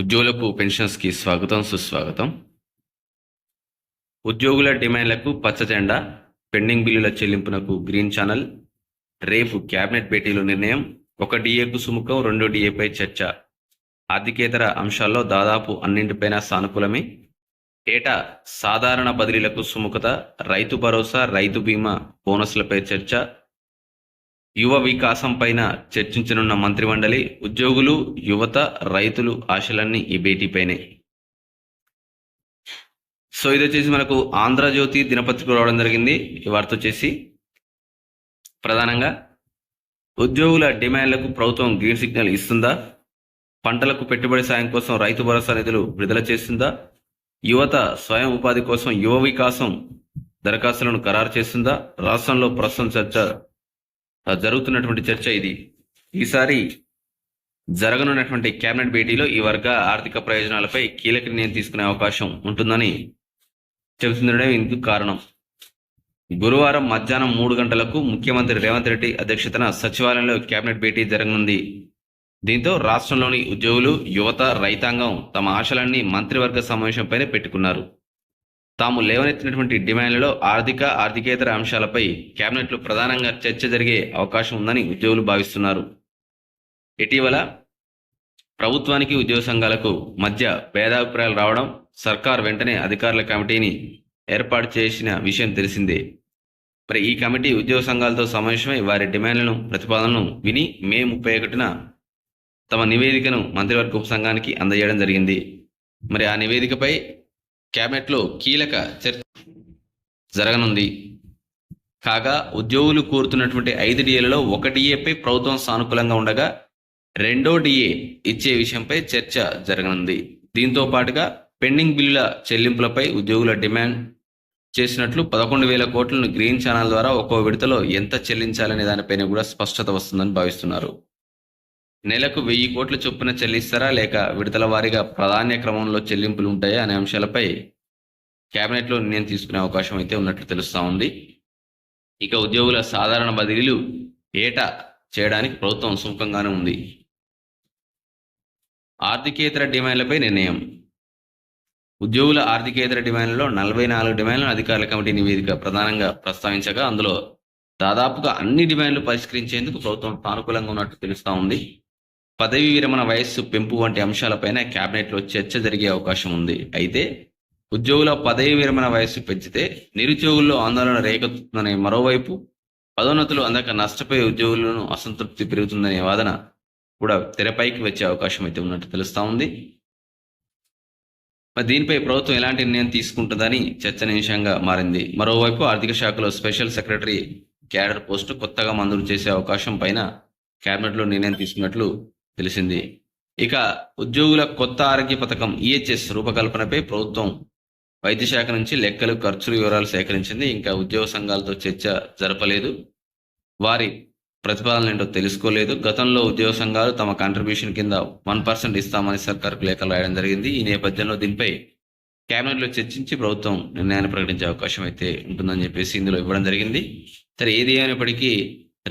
ఉద్యోగులకు పెన్షన్స్కి స్వాగతం సుస్వాగతం. ఉద్యోగుల డిమాండ్లకు పచ్చజెండా పెండింగ్ బిల్లుల చెల్లింపునకు గ్రీన్ ఛానల్ రేపు క్యాబినెట్ భేటీలో నిర్ణయం ఒక డిఏకు సుముఖం రెండు డిఏపై చర్చ. ఆర్థికేతర అంశాల్లో దాదాపు అన్నింటిపైన సానుకూలమే. ఏటా సాధారణ బదిలీలకు సుముఖత రైతు భరోసా రైతు బీమా బోనస్లపై చర్చ. యువ వికాసం పైన చర్చించనున్న మంత్రిమండలి ఉద్యోగులు యువత రైతులు ఆశలన్నీ ఈ భేటీపైనే. సో ఇది వచ్చేసి మనకు ఆంధ్రజ్యోతి దినపత్రిక రావడం జరిగింది. ఈ వార్త వచ్చేసి ప్రధానంగా ఉద్యోగుల డిమాండ్లకు ప్రభుత్వం గ్రీన్ సిగ్నల్ ఇస్తుందా? పంటలకు పెట్టుబడి సాయం కోసం రైతు భరోసా నిధులు విడుదల చేస్తుందా? యువత స్వయం ఉపాధి కోసం యువ వికాసం దరఖాస్తులను ఖరారు చేస్తుందా? రాష్ట్రంలో ప్రస్తుతం చర్చ జరుగుతున్నటువంటి చర్చ ఇది. ఈసారి జరగనున్నటువంటి కేబినెట్ భేటీలో ఈ వర్గ ఆర్థిక ప్రయోజనాలపై కీలక నిర్ణయం తీసుకునే అవకాశం ఉంటుందని చెబుతుండడం ఇందుకు కారణం. గురువారం మధ్యాహ్నం మూడు గంటలకు ముఖ్యమంత్రి రేవంత్ రెడ్డి అధ్యక్షతన సచివాలయంలో కేబినెట్ భేటీ జరగనుంది. దీంతో రాష్ట్రంలోని ఉద్యోగులు యువత రైతాంగం తమ ఆశలన్నీ మంత్రివర్గ సమావేశంపైనే పెట్టుకున్నారు. తాము లేవనెత్తినటువంటి డిమాండ్లలో ఆర్థిక ఆర్థికేతర అంశాలపై కేబినెట్లో ప్రధానంగా చర్చ జరిగే అవకాశం ఉందని ఉద్యోగులు భావిస్తున్నారు. ఇటీవల ప్రభుత్వానికి ఉద్యోగ సంఘాలకు మధ్య భేదాభిప్రాయాలు రావడం సర్కార్ వెంటనే అధికారుల కమిటీని ఏర్పాటు చేసిన విషయం తెలిసిందే. మరి ఈ కమిటీ ఉద్యోగ సంఘాలతో సమావేశమై వారి డిమాండ్లను ప్రతిపాదనలను విని మే ముప్పై ఒకటిన తమ నివేదికను మంత్రివర్గ ఉపసంఘానికి అందజేయడం జరిగింది. మరి ఆ నివేదికపై క్యాబినెట్లో కీలక చర్చ జరగనుంది. కాగా ఉద్యోగులు కోరుతున్నటువంటి ఐదు డిఏలలో ఒక డిఏపై ప్రభుత్వం సానుకూలంగా ఉండగా రెండో డిఏ ఇచ్చే విషయంపై చర్చ జరగనుంది. దీంతో పాటుగా పెండింగ్ బిల్లుల చెల్లింపులపై ఉద్యోగుల డిమాండ్ చేసినట్లు పదకొండు వేల కోట్లను గ్రీన్ ఛానల్ ద్వారా ఒక్కో విడతలో ఎంత చెల్లించాలనే దానిపైన కూడా స్పష్టత వస్తుందని భావిస్తున్నారు. నెలకు వెయ్యి కోట్ల చొప్పున చెల్లిస్తారా లేక విడతల వారీగా ప్రాధాన్య క్రమంలో చెల్లింపులు ఉంటాయా అనే అంశాలపై కేబినెట్లో నిర్ణయం తీసుకునే అవకాశం అయితే ఉన్నట్లు తెలుస్తూ ఉంది. ఇక ఉద్యోగుల సాధారణ బదిలీలు ఏటా చేయడానికి ప్రభుత్వం సుముఖంగానే ఉంది. ఆర్థికేతర డిమాండ్లపై నిర్ణయం. ఉద్యోగుల ఆర్థికేతర డిమాండ్లలో నలభై నాలుగు డిమాండ్లను అధికారుల కమిటీ నివేదిక ప్రధానంగా ప్రస్తావించగా అందులో దాదాపుగా అన్ని డిమాండ్లు పరిష్కరించేందుకు ప్రభుత్వం సానుకూలంగా ఉన్నట్టు తెలుస్తూ ఉంది. పదవీ విరమణ వయస్సు పెంపు వంటి అంశాలపైన క్యాబినెట్లో చర్చ జరిగే అవకాశం ఉంది. అయితే ఉద్యోగుల పదవీ విరమణ వయస్సు పెంచితే నిరుద్యోగుల్లో ఆందోళన రేకెత్తుతుందనే మరోవైపు పదోన్నతులు అందక నష్టపోయే ఉద్యోగులను అసంతృప్తి పెరుగుతుందనే వాదన కూడా తెరపైకి వచ్చే అవకాశం అయితే ఉన్నట్టు తెలుస్తా ఉంది. మరి దీనిపై ప్రభుత్వం ఎలాంటి నిర్ణయం తీసుకుంటుందని చర్చనీయాంశంగా మారింది. మరోవైపు ఆర్థిక శాఖలో స్పెషల్ సెక్రటరీ క్యాడర్ పోస్టు కొత్తగా మంజూరు చేసే అవకాశం పైన క్యాబినెట్లో నిర్ణయం తీసుకున్నట్లు తెలిసింది. ఇక ఉద్యోగుల కొత్త ఆరోగ్య పథకం ఈహెచ్ఎస్ రూపకల్పనపై ప్రభుత్వం వైద్య శాఖ నుంచి లెక్కలు ఖర్చులు వివరాలు సేకరించింది. ఇంకా ఉద్యోగ సంఘాలతో చర్చ జరపలేదు. వారి ప్రతిపాదనలు ఏంటో తెలుసుకోలేదు. గతంలో ఉద్యోగ సంఘాలు తమ కాంట్రిబ్యూషన్ కింద వన్ పర్సెంట్ ఇస్తామని సర్కార్కు లేఖలు రాయడం జరిగింది. ఈ నేపథ్యంలో దీనిపై కేబినెట్లో చర్చించి ప్రభుత్వం నిర్ణయాన్ని ప్రకటించే అవకాశం అయితే ఉంటుందని చెప్పేసి ఇందులో ఇవ్వడం జరిగింది. సరే ఏది అయినప్పటికీ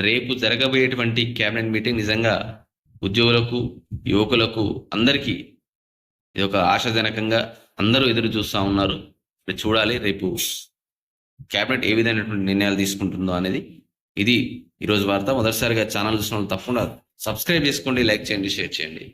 రేపు జరగబోయేటువంటి కేబినెట్ మీటింగ్ నిజంగా ఉద్యోగులకు యువకులకు అందరికీ ఇది ఒక ఆశాజనకంగా అందరూ ఎదురు చూస్తూ ఉన్నారు. చూడాలి రేపు క్యాబినెట్ ఏ విధమైనటువంటి నిర్ణయాలు తీసుకుంటుందో అనేది. ఇది ఈరోజు వార్త. మొదటిసారిగా ఛానల్ చూసిన వాళ్ళు తప్పకుండా సబ్స్క్రైబ్ చేసుకోండి లైక్ చేయండి షేర్ చేయండి.